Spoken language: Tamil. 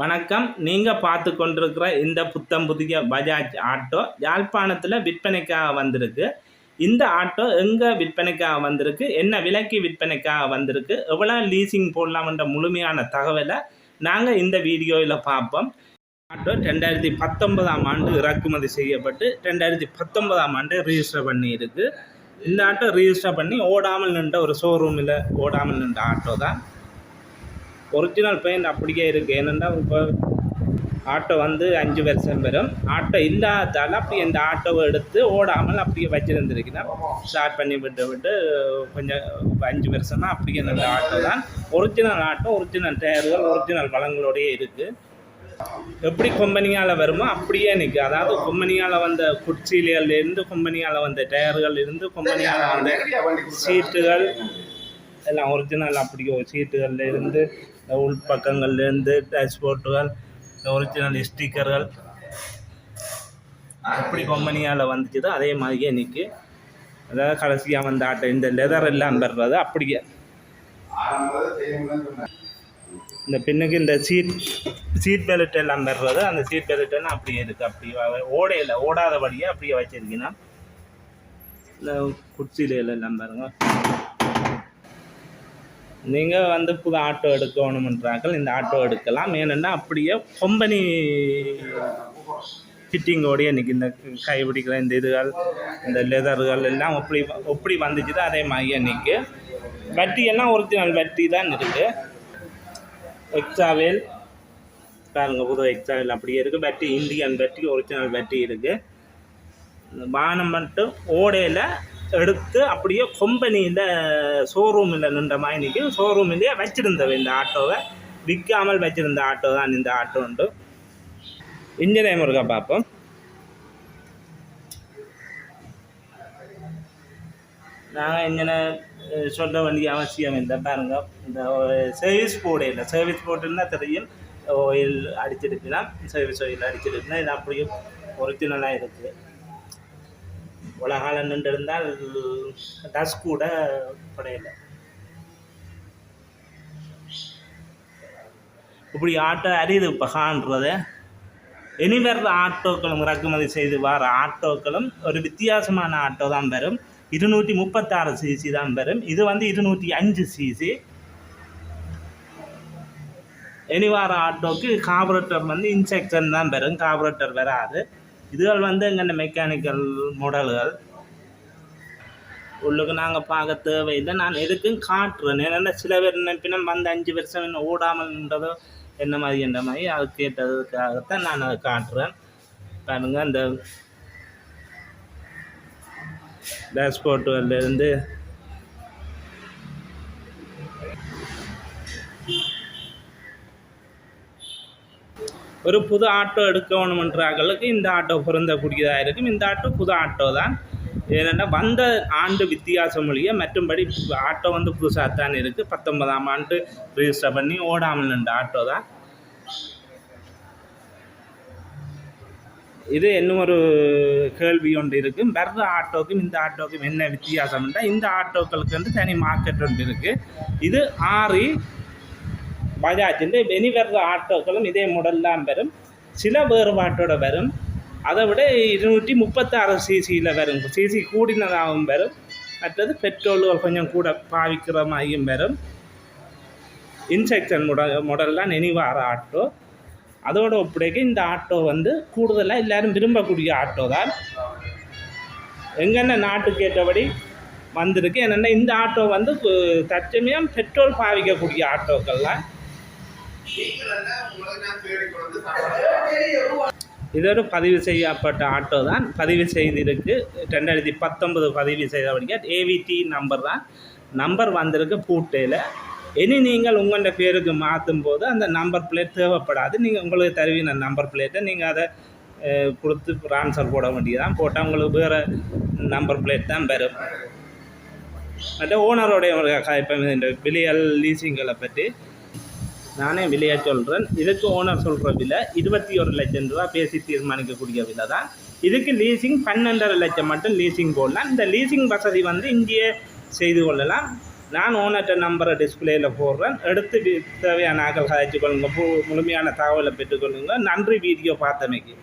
வணக்கம். நீங்கள் பார்த்து கொண்டிருக்கிற இந்த புத்தம் புதிய பஜாஜ் ஆட்டோ யாழ்ப்பாணத்தில் விற்பனைக்காக வந்திருக்கு. இந்த ஆட்டோ எங்கே விற்பனைக்காக வந்திருக்கு? என்ன விலைக்கு விற்பனைக்காக வந்திருக்கு? எவ்வளோ லீசிங் போடலாம்ன்ற முழுமையான தகவலை நாங்கள் இந்த வீடியோவில் பார்ப்போம். ஆட்டோ ரெண்டாயிரத்தி பத்தொன்பதாம் ஆண்டு இறக்குமதி செய்யப்பட்டு ரெண்டாயிரத்தி பத்தொன்பதாம் ஆண்டு ரிஜிஸ்டர் பண்ணியிருக்கு. இந்த ஆட்டோ ரிஜிஸ்டர் பண்ணி ஓடாமல் நின்ற ஒரு ஷோரூமில் ஓடாமல் நின்ற ஆட்டோ தான் ஒரிஜினல் பெயிண்ட் அப்படியே இருக்குது ஏனென்றால் இப்போ ஆட்டோ வந்து அஞ்சு வருஷம் வரும். ஆட்டோ இல்லாதால அப்படி இந்த ஆட்டோவை எடுத்து ஓடாமல் அப்படியே வச்சிருந்துருக்கிறேன் ஸ்டார்ட் பண்ணி விட்டு விட்டு கொஞ்சம் அஞ்சு வருஷமாக அப்படியே நல்ல ஆட்டோ தான். ஒரிஜினல் ஆட்டோ ஒரிஜினல் டயர்கள் ஒரிஜினல் வளங்களோடயே இருக்குது எப்படி கொம்பனியால் வருமோ அப்படியே நிற்கும் அதாவது கொம்பனியால் வந்த குச்சிலேருந்து கொம்பனியால் வந்த டயர்கள் இருந்து கொம்பனியால் வந்த சீட்டுகள் எல்லாம் ஒரிஜினல் அப்படியோ சீட்டுகள்லேருந்து உள்பக்கங்கள்லேருந்து டேஷ்போர்ட்டுகள் ஒரிஜினல் ஸ்டிக்கர்கள் எப்படி கம்பெனியால் வந்துச்சுதோ அதே மாதிரியே நிற்கு அதாவது கடைசியாக வந்த ஆட்டை இந்த லெதர் எல்லாம் பெறுறது அப்படியே. இந்த பின்னுக்கு இந்த சீட் சீட் பெல்ட் எல்லாம் பெறுறது அந்த சீட் பெல்ட் எல்லாம் அப்படியே இருக்குது அப்படி ஓடையில் ஓடாதபடியே அப்படியே வச்சுருக்கீங்கன்னா இந்த குச்சியில எல்லாம் பாருங்கள் நீங்கள் வந்து புது ஆட்டோ எடுக்கணுமன்றாக்கள் இந்த ஆட்டோ எடுக்கலாம். ஏனென்னா அப்படியே கம்பெனி ஃபிட்டிங்கோடய இன்றைக்கி இந்த கை பிடிக்கிற இந்த இதுகள் இந்த லெதர்கள் எல்லாம் எப்படி எப்படி வந்துச்சுதோ அதே மாதிரியே இன்றைக்கி வட்டி எல்லாம் ஒரிஜினல் வட்டி தான் இருக்குது எக்ஸாவேல் பாருங்க புது எக்ஸாவேல் அப்படியே இருக்குது வட்டி இந்தியன் வட்டி ஒரிஜினல் வட்டி இருக்குது வானம் மட்டும் ஓடையில் எடுத்து அப்படியே கொம்பனியில் ஷோரூமில் நின்ற மாதிரி ஷோரூம்லேயே ஷோரூமிலேயே வச்சுருந்தவ இந்த ஆட்டோவை. விற்காமல் வச்சுருந்த ஆட்டோ தான் இந்த ஆட்டோ உண்டு. இன்ஜின் இருக்கா பார்ப்போம் நாங்கள் இங்கே சொல்ல வேண்டிய அவசியம் இல்லை. பாருங்க இந்த சர்வீஸ் போர்டு இல்லை. சர்வீஸ் போர்டுன்னா தெரியும். ஆயில் அடிச்சிருக்கலாம். சர்வீஸ் ஆயில் அடிச்சிருக்கலாம். இது அப்படியே ஒரிஜினலாக இருக்குது. உலகால நின்று இருந்தால் டஸ் கூட படையலை. இப்படி ஆட்டோ அறியுது இப்போ காண்றது. இனி வர்ற ஆட்டோக்களும் இறக்குமதி செய்து வர ஆட்டோக்களும் ஒரு வித்தியாசமான ஆட்டோ தான் வரும். இருநூற்றி முப்பத்தாறு சிசி தான் வரும். இது வந்து இருநூற்றி அஞ்சு சிசி இனி வர ஆட்டோக்கு கார்பரேட்டர் வந்து இன்செக்ஷன் தான் வரும். கார்பரேட்டர் வராது. இதுகள் வந்து இந்த மெக்கானிக்கல் மாடல்கள் உள்ளுக்கு நாங்கள் பார்க்க தேவையில்லை. நான் எதுக்கும் காட்டுறேன். ஏன்னா சில பேர் நினைப்பினம் வந்து அஞ்சு வருஷம் என்ன ஓடாமல்ன்றதோ என்ன மாதிரி என்ற மாதிரி அது கேட்டதுக்காகத்தான் நான் அதை காட்டுறேன். பாருங்கள் அந்த டேஷ்போர்ட்டுலேருந்து ஒரு புது ஆட்டோ எடுக்கணுமன்றாங்களுக்கு இந்த ஆட்டோ பொருந்தக்கூடியதாக இருக்கும். இந்த ஆட்டோ புது ஆட்டோ தான். ஏன்னா வந்த ஆண்டு வித்தியாசம் ஒழிய மற்றும்படி ஆட்டோ வந்து புதுசாக தான் இருக்குது பத்தொன்பதாம் ஆண்டு ரிஜிஸ்டர் பண்ணி ஓடாமல் நின்ற ஆட்டோ தான். இது இன்னும் ஒரு கேள்வி ஒன்று இருக்குது வர்ற ஆட்டோக்கும் இந்த ஆட்டோக்கும் என்ன வித்தியாசம்ன்றா இந்த ஆட்டோக்களுக்கு வந்து தனி மார்க்கெட் ஒன்று இருக்குது இது ஆறு பஜாஜிൻ്റെ வெனி வர்ற ஆட்டோக்களும் இதே மாடல்லாம் வரும். சில வேறுபாட்டோட வரும். அதை விட இருநூற்றி முப்பத்தாறு சிசியில் வரும். சிசி கூடினதாகவும் வரும். மற்றது பெட்ரோல் கொஞ்சம் கூட பாவிக்கிற மாதிரியும் வரும். இன்செக்ஷன் முட முடல்லாம் நினைவார ஆட்டோ. அதோட ஒப்படைக்க இந்த ஆட்டோ வந்து கூடுதலாக எல்லோரும் விரும்பக்கூடிய ஆட்டோ தான் எங்கென்ன நாட்டுக்கு ஏற்றபடி வந்திருக்கு. என்னென்னா இந்த ஆட்டோ வந்து தற்சமயம் பெட்ரோல் பாவிக்கக்கூடிய ஆட்டோக்கள்லாம் இது ஒரு பதிவு செய்யப்பட்ட ஆட்டோ தான் பதிவு செய்திருக்கு ரெண்டாயிரத்தி பத்தொன்பது பதிவு செய்தபடியா ஏவிடி நம்பர் தான் நம்பர் வந்திருக்கு பூட்டையில் இனி நீங்கள் உங்களோட பேருக்கு மாற்றும் போது அந்த நம்பர் பிளேட் தேவைப்படாது நீங்கள் உங்களுக்கு தருவீங்க நம்பர் பிளேட்டை நீங்கள் அதை கொடுத்து ட்ரான்ஸ்ஃபர் போட வேண்டியதான் போட்டால் உங்களுக்கு வேறு நம்பர் பிளேட் தான் வரும் மற்ற ஓனருடைய இப்போ இந்த விலையல் லீசிங்களை பற்றி நானே விலையாக சொல்கிறேன் இதுக்கு ஓனர் சொல்கிற விலை இருபத்தி ஒரு லட்சம் ரூபா பேசி தீர்மானிக்கக்கூடிய விலை தான். இதுக்கு லீசிங் பன்னெண்டரை லட்சம் மட்டும் லீசிங் போடலாம். இந்த லீசிங் வசதி வந்து இங்கேயே செய்து கொள்ளலாம். நான் ஓனர்கிட்ட நம்பரை டிஸ்பிளேயில் போடுறேன். எடுத்து தேவையான ஆக்கள் கதைச்சு கொள்ளுங்க முழுமையான தகவலை பெற்றுக்கொள்ளுங்க. நன்றி வீடியோ பார்த்தமைக்கு.